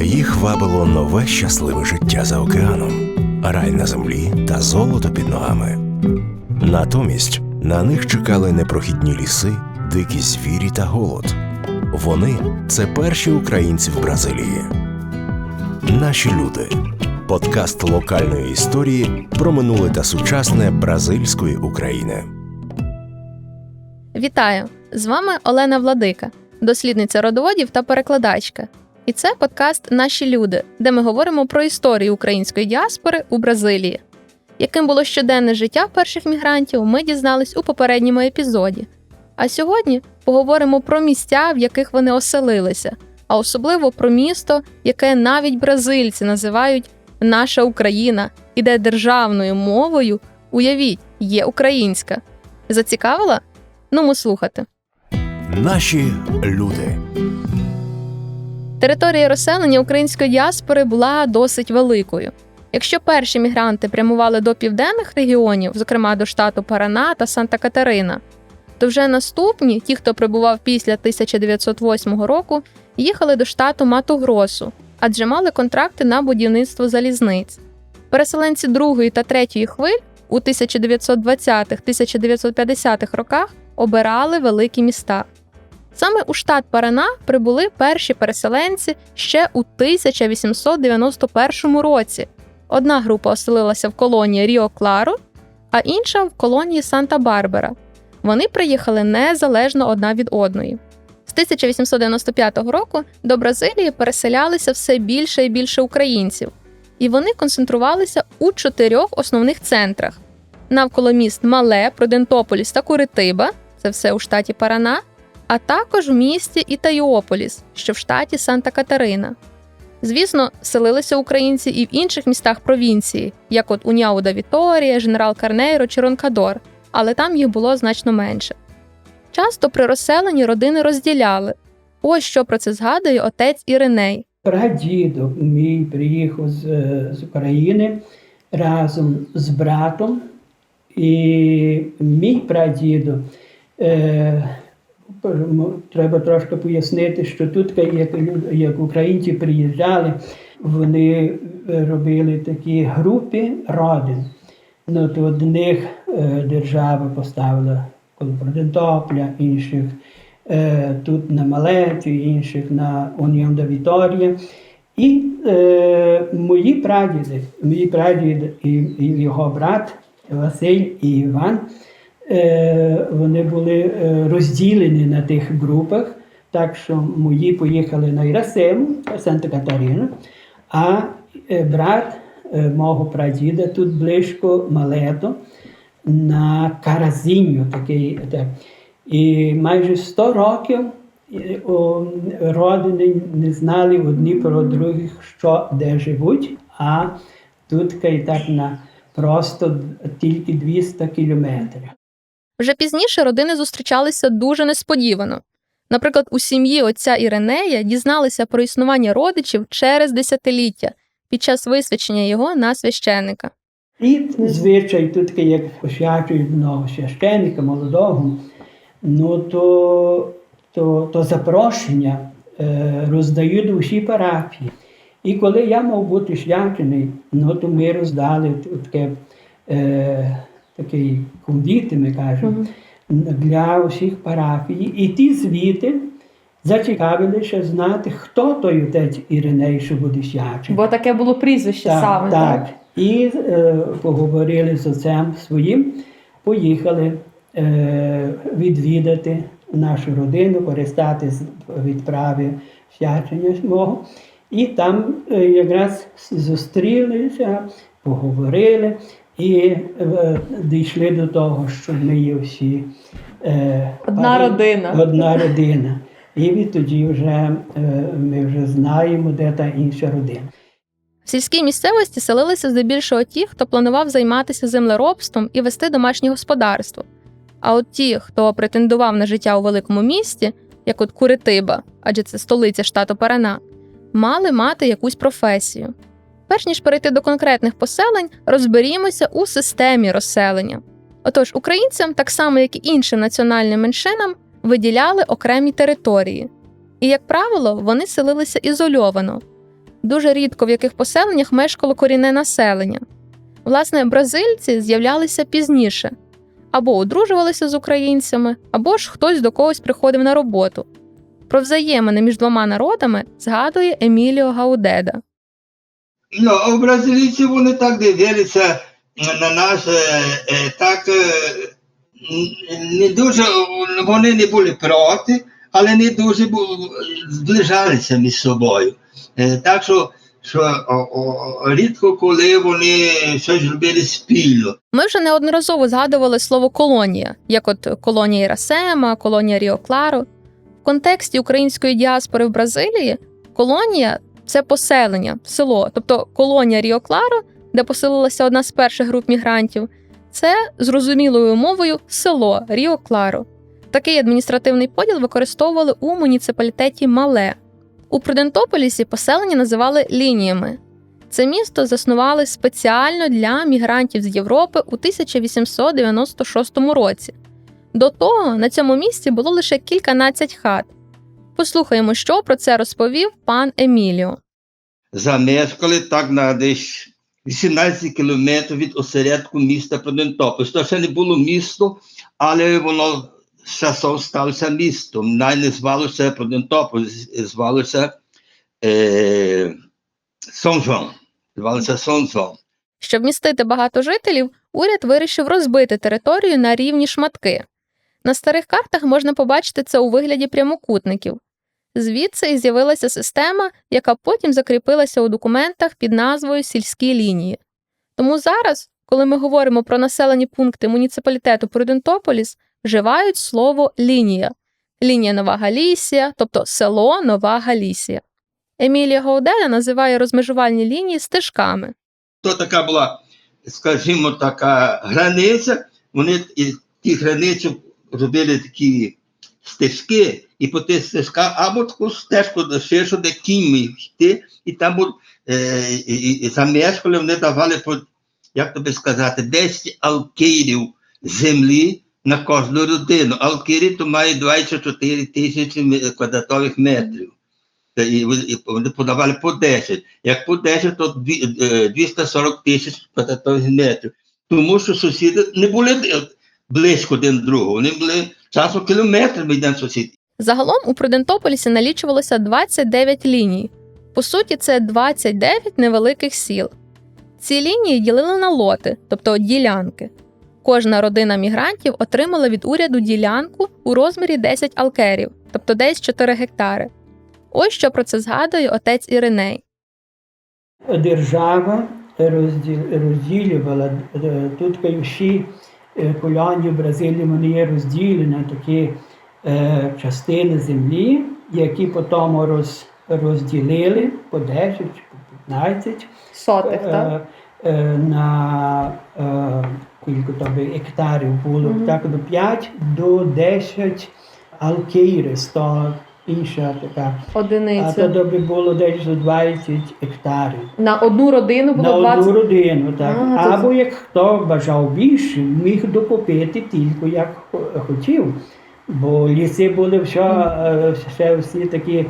Їх вабило нове щасливе життя за океаном, рай на землі та золото під ногами. Натомість на них чекали непрохідні ліси, дикі звірі та голод. Вони це перші українці в Бразилії. Наші люди. Подкаст локальної історії про минуле та сучасне бразильської України. Вітаю! З вами Олена Владика, дослідниця родоводів та перекладачка. І це подкаст Наші люди, де ми говоримо про історію української діаспори у Бразилії. Яким було щоденне життя перших мігрантів, ми дізнались у попередньому епізоді. А сьогодні поговоримо про місця, в яких вони оселилися, а особливо про місто, яке навіть бразильці називають Наша Україна, і де державною мовою, уявіть, є українська. Зацікавила? Ну, ми слухати. Наші люди. Територія розселення української діаспори була досить великою. Якщо перші мігранти прямували до південних регіонів, зокрема до штату Парана та Санта-Катерина, то вже наступні, ті, хто прибував після 1908 року, їхали до штату Мату-Гросу, адже мали контракти на будівництво залізниць. Переселенці другої та третьої хвиль у 1920-1950-х роках обирали великі міста. Саме у штат Парана прибули перші переселенці ще у 1891 році. Одна група оселилася в колонії Ріо Кларо, а інша в колонії Санта-Барбара. Вони приїхали незалежно одна від одної. З 1895 року до Бразилії переселялися все більше і більше українців, і вони концентрувалися у чотирьох основних центрах: навколо міст Мале, Продентополіс та Куритиба це все у штаті Парана, а також в місті Ітайополіс, що в штаті Санта-Катерина. Звісно, селилися українці і в інших містах провінції, як от Уняуда Віторія, Женерал Карнейро чи Ронкадор, але там їх було значно менше. Часто при розселенні родини розділяли. Ось що про це згадує отець Іриней. Прадідо мій приїхав з, з України разом з братом, і мій прадідо. Е, Треба трошки пояснити, що тут, як, як українці приїжджали, вони робили такі групи родин. Ну, то одних е, держава поставила коло Продентопля, інших е, тут на Малеті, інших на Уніон де Віторія. І е, мої прадіди, мої прадід і, і його брат Василь і Іван. Е, вони були е, розділені на тих групах, так що мої поїхали на Ірасему, Санта-Катарину, а е, брат мого прадіда тут близько Малето на Каразінню. І майже 100 років родини не знали одні про других, що де живуть, а тут і так на просто тільки 200 кілометрів. Вже пізніше родини зустрічалися дуже несподівано. Наприклад, у сім'ї отця Іренея дізналися про існування родичів через десятиліття під час висвячення його на священника. І звичай тут, як посвячують одного священника молодого, ну то то, то запрошення е, роздають усі парафії. І коли я мав бути свячений, ну то ми роздали таке. Е, такий конвіт, ми кажемо, для усіх парафій. І ті звіти зацікавилися знати, хто той отець Іриней, що буде свячений. Бо таке було прізвище так, саме. Так. так. І е, поговорили з отцем своїм, поїхали е, відвідати нашу родину, користати з відправи свячення мого. І там е, якраз зустрілися, поговорили. І е, дійшли до того, що ми є всі е, одна пари, родина. Одна родина. І відтоді вже е, ми вже знаємо, де та інша родина. В сільській місцевості селилися здебільшого ті, хто планував займатися землеробством і вести домашнє господарство. А от ті, хто претендував на життя у великому місті, як от Куритиба, адже це столиця штату Парана, мали мати якусь професію. Перш ніж перейти до конкретних поселень, розберімося у системі розселення. Отож, українцям, так само як і іншим національним меншинам, виділяли окремі території. І, як правило, вони селилися ізольовано. Дуже рідко в яких поселеннях мешкало корінне населення. Власне, бразильці з'являлися пізніше або одружувалися з українцями, або ж хтось до когось приходив на роботу. Про взаємини між двома народами згадує Еміліо Гаудеда. Ну, бразилійці вони так дивилися на нас, е, е, так е, не дуже, вони не були проти, але не дуже зближалися між собою. Так що, що рідко коли вони щось робили спільно. Ми вже неодноразово згадували слово колонія, як от колонія Ірасема, колонія Ріо Кларо. В контексті української діаспори в Бразилії колонія це поселення, село, тобто колонія Ріо Кларо, де поселилася одна з перших груп мігрантів, це зрозумілою мовою село Ріо Кларо. Такий адміністративний поділ використовували у муніципалітеті Мале. У Прудентополісі поселення називали лініями. Це місто заснували спеціально для мігрантів з Європи у 1896 році. До того на цьому місці було лише кільканадцять хат. Послухаємо, що про це розповів пан Еміліо. Замешкали так на десь 18 кілометрів від осередку міста Продентополь. То ще не було місто, але воно з часом сталося містом. Навіть не звалося Продентополь, звалося е, Сон-Жон. Звалося Сон-Жон. Щоб містити багато жителів, уряд вирішив розбити територію на рівні шматки. На старих картах можна побачити це у вигляді прямокутників. Звідси і з'явилася система, яка потім закріпилася у документах під назвою сільські лінії. Тому зараз, коли ми говоримо про населені пункти муніципалітету Прудентополіс, вживають слово лінія. Лінія Нова Галісія, тобто село Нова Галісія. Емілія Гоуделя називає розмежувальні лінії стежками. То така була, скажімо, така границя. Вони і ті границі робили такі стежки, і по тих стежках, або таку стежку ширшу, де кінь міг йти, і там е, і, і, і замешкали, вони давали по, як тобі сказати, 10 алкірів землі на кожну родину. Алкірі то має 24 тисячі квадратових метрів. І, вони подавали по 10. Як по 10, то е, 240 тисяч квадратових метрів. Тому що сусіди не були е, близько один до другого, вони були часом кілометрами один сусід. Загалом у Прудентополісі налічувалося 29 ліній. По суті, це 29 невеликих сіл. Ці лінії ділили на лоти, тобто ділянки. Кожна родина мігрантів отримала від уряду ділянку у розмірі 10 алкерів, тобто десь 4 гектари. Ось що про це згадує отець Іриней. держава розділювала е, тут всі е, колонії в Бразилії вони є розділені на такі е, частини землі, які потім роз, розділили по 10 чи по 15 Сотих, е, е, на е, кілька би гектарів було, Мгм. так до 5 до 10 алкейрис, то інша така. А то би було десь до 20 гектарів. На одну родину було На одну родину, так. А, Або як хто бажав більше, міг докупити тільки як хотів. Бо ліси були все, е, ще всі такі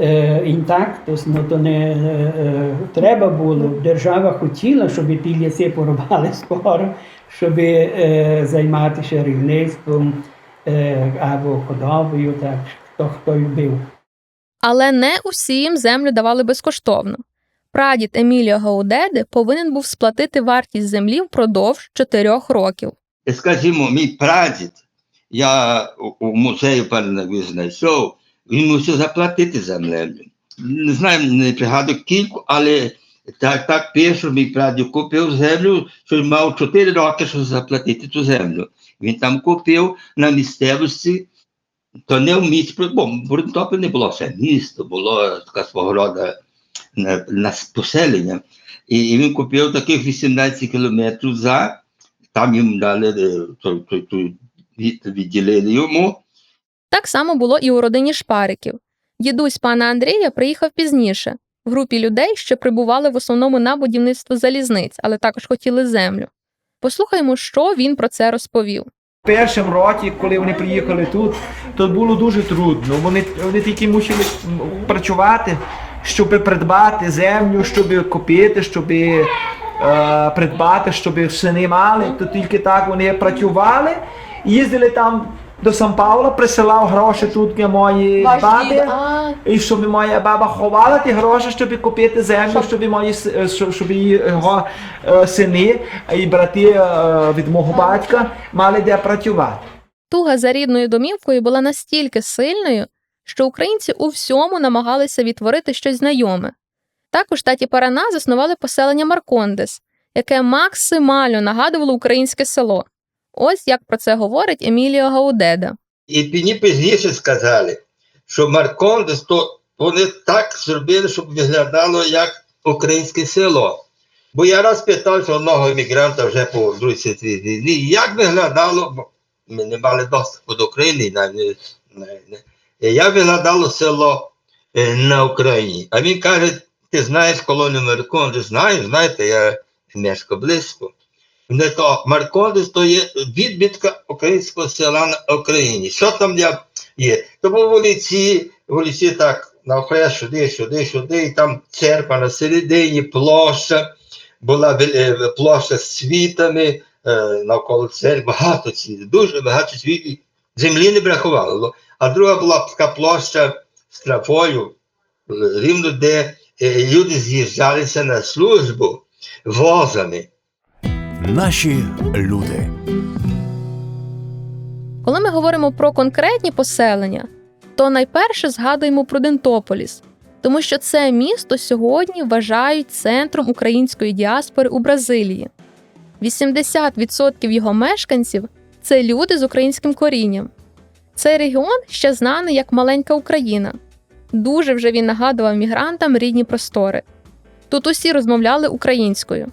е, інтактус, ну то не е, е, треба було. Держава хотіла, щоб ті ліси порубали скоро, щоб е, займатися рівництвом е, або худобою, так, хто хто любив. Але не усім землю давали безкоштовно. Прадід Еміліо Гаудеди повинен був сплатити вартість землі впродовж 4 років. Скажімо, мій прадід, я у, музею певно знайшов, він мусив заплатити за землю. Не знаю, не пригадую кільку, але так, так пише, мій прадід купив землю, що мав 4 роки, щоб заплатити ту землю. Він там купив на місцевості, то не в місті, бо в Брунтопі не було ще місто, було така свого роду на, на поселення. І, і він купив таких 18 кілометрів за там їм дали е, то, то, то, відділили йому. Так само було і у родині шпариків. Дідусь пана Андрія приїхав пізніше, в групі людей, що прибували в основному на будівництво залізниць, але також хотіли землю. Послухаймо, що він про це розповів. Першому році, коли вони приїхали тут, то було дуже трудно. Вони, вони тільки мусили працювати, щоб придбати землю, щоб купити, щоб е, придбати, щоб сини мали. То тільки так вони працювали, їздили там до Сан Паула, присилав гроші тут для моєї баби. а, І щоб моя баба ховала ті гроші, щоб купити землю, щоб мої с- е, щоб, щоб її його е, сини і брати е, від мого батька мали де працювати. туга за рідною домівкою була настільки сильною, що українці у всьому намагалися відтворити щось знайоме. Також таті Парана заснували поселення Маркондес, яке максимально нагадувало українське село. Ось як про це говорить Еміліо Гаудеда. І мені пізніше сказали, що Маркондес, то вони так зробили, щоб виглядало як українське село. Бо я раз питався одного іммігранта вже по Другій світовій війні, як виглядало, бо ми не мали доступу до України, як виглядало село е, на Україні. А він каже, ти знаєш колонію Маркондес? Знаю, знаєте, я мешкаю близько. Не то Маркондес то є відбітка українського села на Україні. Що там є? То був вулиці, вулиці так навхрест, сюди, сюди, сюди, і там церква на середині, площа, була е, площа з світами, е, навколо церкви, багато цвітів, дуже багато цвітів. Землі не бракувало. А друга була така площа з трафою, е, рівно де люди з'їжджалися на службу возами. Наші люди. Коли ми говоримо про конкретні поселення, то найперше згадуємо Прудентополіс, тому що це місто сьогодні вважають центром української діаспори у Бразилії. 80% його мешканців це люди з українським корінням. Цей регіон ще знаний як маленька Україна. Дуже вже він нагадував мігрантам рідні простори. Тут усі розмовляли українською.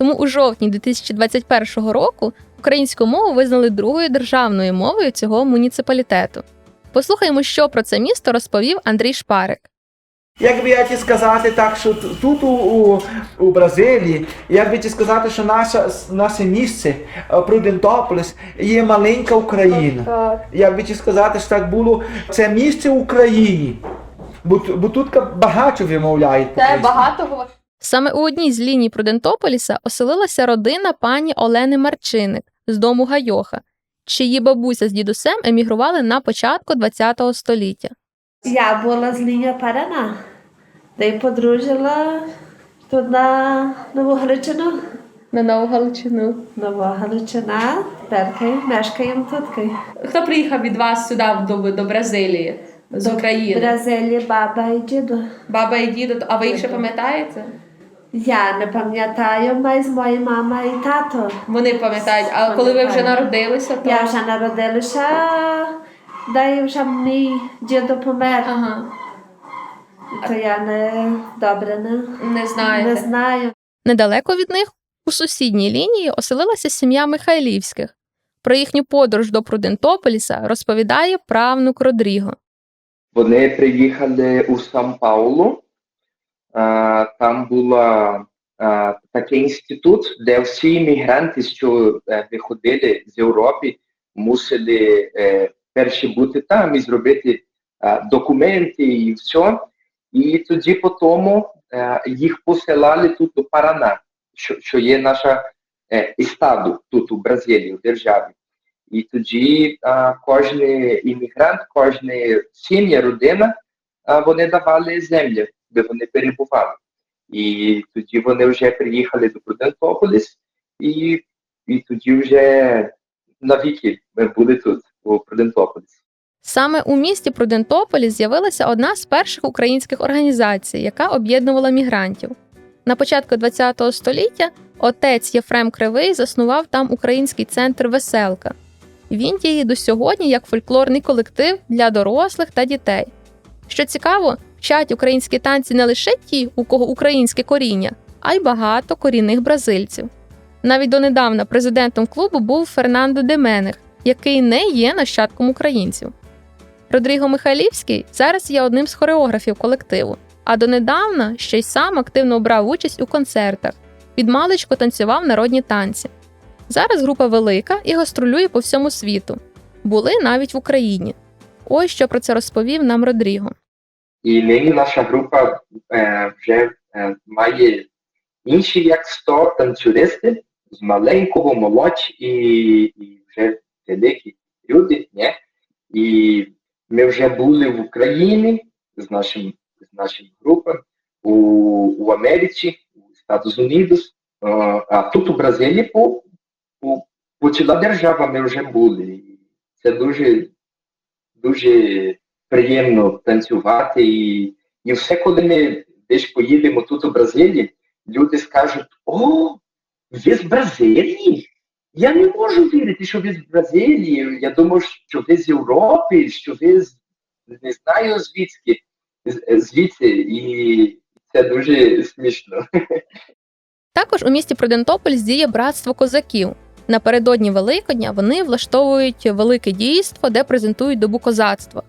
Тому у жовтні 2021 року українську мову визнали другою державною мовою цього муніципалітету. Послухаємо, що про це місто розповів Андрій Шпарик. Як би я ті сказати так, що тут у, у, у Бразилії, як би ті сказати, що наша, с- наше місце е, Прудентополіс є маленька Україна. Як би ті сказати, що так було, це місце в Україні. Бо, бо тут багато вимовляють. по-українськи. Саме у одній з ліній Прудентополіса оселилася родина пані Олени Марчиник з дому Гайоха, чиї бабуся з дідусем емігрували на початку ХХ століття. Я була з лінія Парана, де й подружила тут на Нову Галичину. На Нову Галичину. Нова Галичина, тепер мешкаємо тут. Хто приїхав від вас сюди до, до Бразилії з В Бразилії баба і діду. Баба і дідо, а ви їх ще пам'ятаєте? Я не пам'ятаю, май з моєї мама і тато. Вони пам'ятають, а коли ви вже народилися, то Я вже народилася, да і вже мій дідо помер. ага, То я не добре не, не не знаю. Недалеко від них, у сусідній лінії, оселилася сім'я Михайлівських. Про їхню подорож до Прудентополіса розповідає правнук Родріго. Вони приїхали у Сан Паулу. А, Там була такий інститут, де всі іммігранти, що е, виходили з Європи, мусили е, перші бути там і зробити документи і все. І тоді по тому е, їх посилали тут до Парана, що, що є наша естаду тут у Бразилії, у державі. І тоді а, кожен іммігрант, кожна сім'я, родина, а, вони давали землю, де вони перебували. І тоді вони вже приїхали до Прудентополіс, і, і тоді вже навіки ми були тут, у Прудентополісі. Саме у місті Прудентополіс з'явилася одна з перших українських організацій, яка об'єднувала мігрантів. На початку ХХ століття отець Єфрем Кривий заснував там український центр Веселка. Він діє до сьогодні як фольклорний колектив для дорослих та дітей. Що цікаво, вчать українські танці не лише ті, у кого українське коріння, а й багато корінних бразильців. Навіть донедавна президентом клубу був Фернандо Деменех, який не є нащадком українців. Родріго Михайлівський зараз є одним з хореографів колективу, а донедавна ще й сам активно брав участь у концертах. Від маличку танцював народні танці. Зараз група велика і гастролює по всьому світу. Були навіть в Україні. Ось що про це розповів нам Родріго. І нині наша група е, вже е, має інші як 100 танцюристів з маленького, молодь і, і вже великі люди. Не? І ми вже були в Україні з нашим, з нашим групом, у, у Америці, у Estados Unidos, е, а тут у Бразилії по, по, по ціла держава ми вже були. І Це дуже, дуже приємно танцювати і, і все, коли ми десь поїдемо тут у Бразилії, люди скажуть: О, ви з Бразилії? Я не можу вірити, що ви з Бразилії. Я думав, що ви з Європи, що ви з не знаю звідки, звідси, і це дуже смішно. Також у місті Прудентополь діє братство козаків. Напередодні Великодня вони влаштовують велике дійство, де презентують добу козацтва.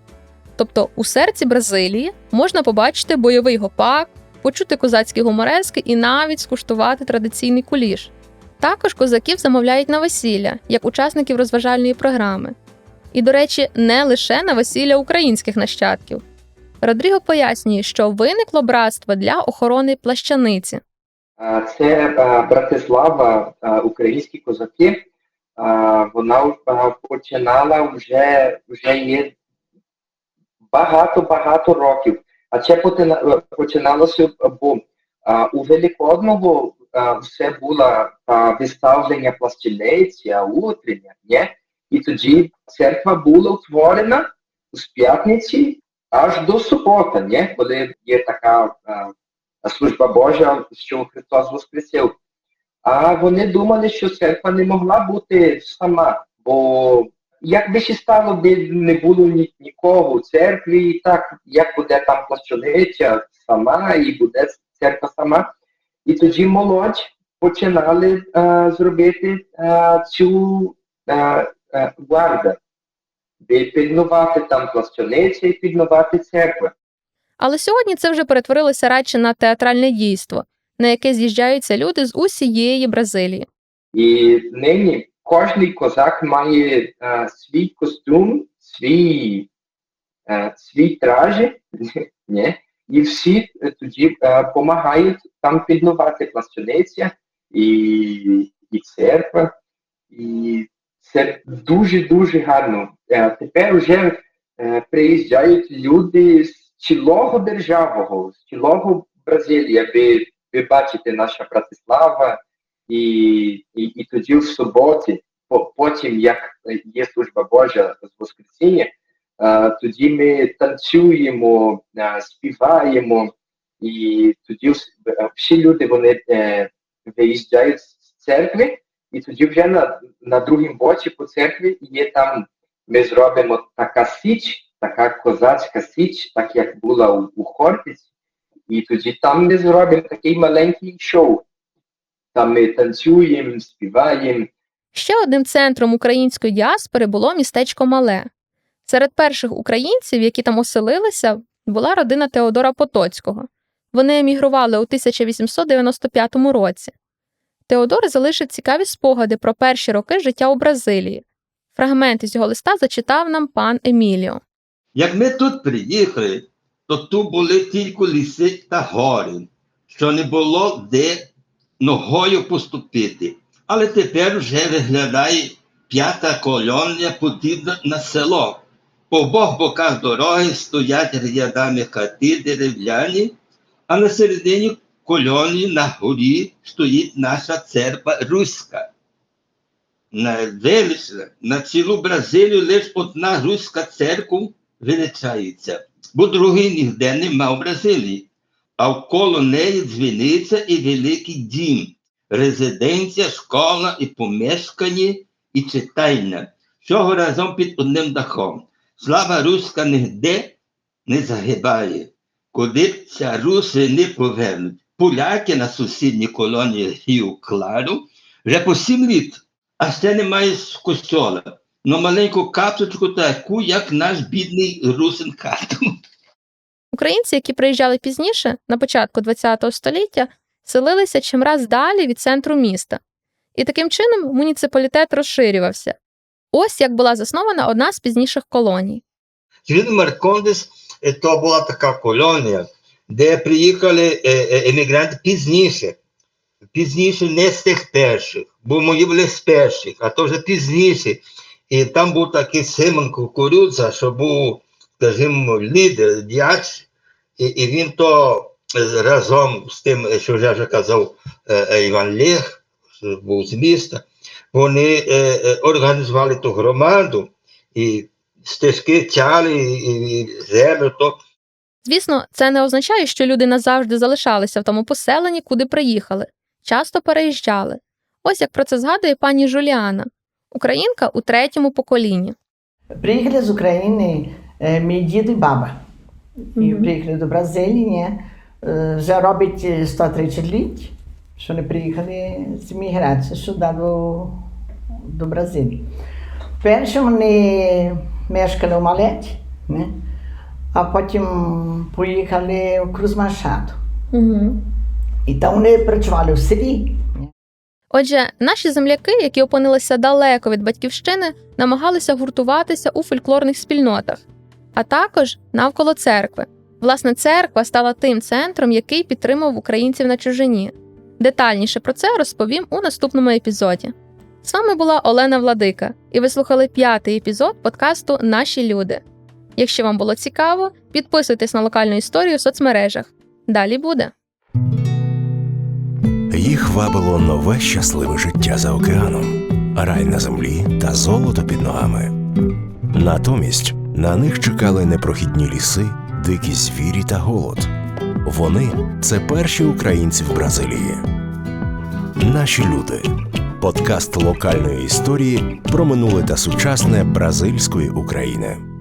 Тобто у серці Бразилії можна побачити бойовий гопак, почути козацькі гуморески і навіть скуштувати традиційний куліш. Також козаків замовляють на весілля, як учасників розважальної програми. І, до речі, не лише на весілля українських нащадків. Родріго пояснює, що виникло братство для охорони плащаниці. Це Братислава, українські козаки. Вона починала вже, вже є багато-багато років. А це починалося, бо а, у Великодного а, все було а, виставлення пластилеція, утрення, ні? І тоді церква була утворена з п'ятниці аж до суботи, ні? коли є така а, служба Божа, що Христос Воскресив. А вони думали, що церква не могла бути сама, бо як би ще стало, би не було ні, нікого у церкві, і так як буде там плащаниця сама, і буде церква сама. І тоді молодь починали е, зробити е, цю е, гварда, де пильнувати там плащаниця і пильнувати церкву. Але сьогодні це вже перетворилося радше на театральне дійство, на яке з'їжджаються люди з усієї Бразилії. І нині кожний козак має е, свій костюм, свій, е, свій тражі, ні? і всі е, тоді допомагають там пільнувати пластуниця і, і церква. І це дуже-дуже гарно. Е, тепер вже е, приїжджають люди з цілого державного, з цілого Бразилії, аби ви бачите наша Братислава, і, і, і тоді в суботі, потім, як є служба Божа з Воскресіння, е, тоді ми танцюємо, е, співаємо, і тоді е, всі люди вони виїжджають з церкви, і тоді вже на, на другому боці по церкві є там, ми зробимо така січ, така козацька січ, так як була у, у Хортиці, і тоді там ми зробимо такий маленький шоу. Там ми танцюємо, співаємо. Ще одним центром української діаспори було містечко Мале. Серед перших українців, які там оселилися, була родина Теодора Потоцького. Вони емігрували у 1895 році. Теодор залишив цікаві спогади про перші роки життя у Бразилії. Фрагмент із його листа зачитав нам пан Еміліо. Як ми тут приїхали, то тут були тільки ліси та гори, що не було де ногою поступити. Але тепер вже виглядає п'ята колонія подібна на село. По обох боках дороги стоять рядами хати дерев'яні, а на середині колонії на горі стоїть наша церква Руська. На велична, на цілу Бразилію лише одна руська церква величається, бо другої ніде нема в Бразилії. А вколо неї дзвіниця і великий дім, резиденція, школа і помешкання, і читальня, всього разом під одним дахом. Слава руська нігде не загибає. Куди ця руси не повернуть. Поляки на сусідній колонії Гію Клару вже по сім літ, а ще немає костьола. Ну маленьку капличку таку, як наш бідний русин хату. Українці, які приїжджали пізніше, на початку ХХ століття, селилися чимраз далі від центру міста. І таким чином муніципалітет розширювався. Ось як була заснована одна з пізніших колоній. Маркондес е, то була така колонія, де приїхали е, е, емігранти пізніше. Пізніше не з тих перших, бо мої були з перших, а то вже пізніше. І там був такий Симон Кукурудза, що був, скажімо, лідер, діяч, і, і він то е, разом з тим, що я вже казав, е, е, Іван Лех, що був з міста, вони е, е, організували ту громаду і стежки тяли і, і землю, то Звісно, це не означає, що люди назавжди залишалися в тому поселенні, куди приїхали, часто переїжджали. Ось як про це згадує пані Жуліана, українка у третьому поколінні. Приїхали з України е, мій дід баба. І приїхали до Бразилії. Е, Вже робить е, 130 літ, що вони приїхали з міграції сюди до, до Бразилії. Перше вони мешкали у Малеті, не? а потім поїхали у Круз-Машаду. Угу. І там вони працювали в селі. Отже, наші земляки, які опинилися далеко від батьківщини, намагалися гуртуватися у фольклорних спільнотах, а також навколо церкви. Власне, церква стала тим центром, який підтримав українців на чужині. Детальніше про це розповім у наступному епізоді. З вами була Олена Владика, і ви слухали п'ятий епізод подкасту Наші люди. Якщо вам було цікаво, підписуйтесь на локальну історію в соцмережах. Далі буде. Їх вабило нове щасливе життя за океаном, рай на землі та золото під ногами. Натомість на них чекали непрохідні ліси, дикі звірі та голод. Вони це перші українці в Бразилії. Наші люди. Подкаст локальної історії про минуле та сучасне бразильської України.